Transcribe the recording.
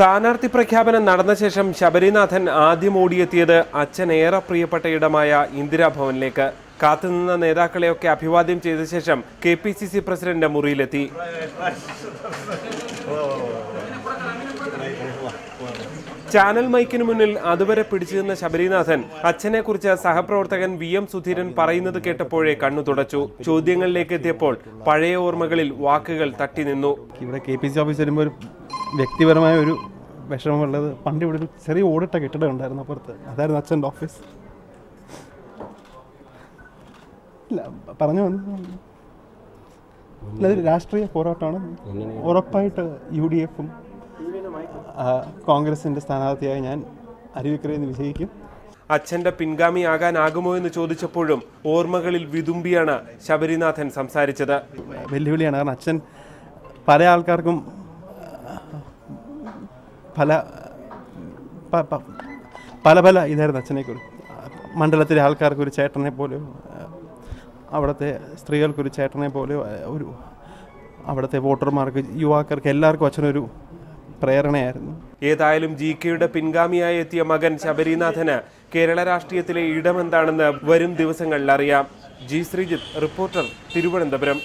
സ്ഥാനാർത്ഥി പ്രഖ്യാപനം നടന്ന ശേഷം ശബരിനാഥൻ ആദ്യം ഓടിയെത്തിയത് അച്ഛൻ ഏറെ പ്രിയപ്പെട്ട ഇടമായ ഇന്ദിരാഭവനിലേക്ക്. കാത്തുനിന്ന നേതാക്കളെയൊക്കെ അഭിവാദ്യം ചെയ്ത ശേഷം K P C C president മുറിയിലെത്തി. Channel മൈക്കിന് മുന്നിൽ അതുവരെ പിടിച്ചിരുന്ന ശബരിനാഥൻ അച്ഛനെക്കുറിച്ച് സഹപ്രവർത്തകൻ വി എം സുധീരൻ പറയുന്നത് കേട്ടപ്പോഴേ കണ്ണു തുടച്ചു. ചോദ്യങ്ങളിലേക്ക് എത്തിയപ്പോൾ പഴയ ഓർമ്മകളിൽ വാക്കുകൾ തട്ടി നിന്നു. ഇവിടെ കെ പി സി ഓഫീസ് വരുമ്പോൾ വ്യക്തിപരമായ ഒരു വിഷമമുള്ളത്. പണ്ട് ഇവിടെ ഒരു ചെറിയ ഓടിട്ട കെട്ടിടം ഉണ്ടായിരുന്നു അപ്പുറത്ത്. അതായിരുന്നു അച്ഛന്റെ ഓഫീസ് ഇല്ല പറഞ്ഞു വന്നു. അതൊരു രാഷ്ട്രീയ പോരാട്ടമാണ്. ഉറപ്പായിട്ട് യു ഡി എഫും കോൺഗ്രസിന്റെ സ്ഥാനാർത്ഥിയായി ഞാൻ അരുവിക്കരയിൽ നിന്ന് വിജയിക്കും. അച്ഛന്റെ പിൻഗാമിയാകാനാകുമോ എന്ന് ചോദിച്ചപ്പോഴും ഓർമ്മകളിൽ വിതുമ്പിയാണ് ശബരിനാഥൻ സംസാരിച്ചത്. വെല്ലുവിളിയാണ്. കാരണം അച്ഛൻ പല ആൾക്കാർക്കും പല പല പല ഇതായിരുന്നു അച്ഛനെക്കുറിച്ച് മണ്ഡലത്തിലെ ആൾക്കാർക്ക് ഒരു ചേട്ടനെ പോലെയോ അവിടുത്തെ സ്ത്രീകൾക്കൊരു ചേട്ടനെ പോലെയോ ഒരു അവിടുത്തെ വോട്ടർമാർക്ക് യുവാക്കൾക്ക് എല്ലാവർക്കും അച്ഛനൊരു പ്രേരണയായിരുന്നു. ഏതായാലും ജി കെയുടെ പിൻഗാമിയായി എത്തിയ മകൻ ശബരിനാഥന് കേരള രാഷ്ട്രീയത്തിലെ ഇടമെന്താണെന്ന് വരും ദിവസങ്ങളിൽ അറിയാം. G Sreejith reporter Thiruvananthapuram.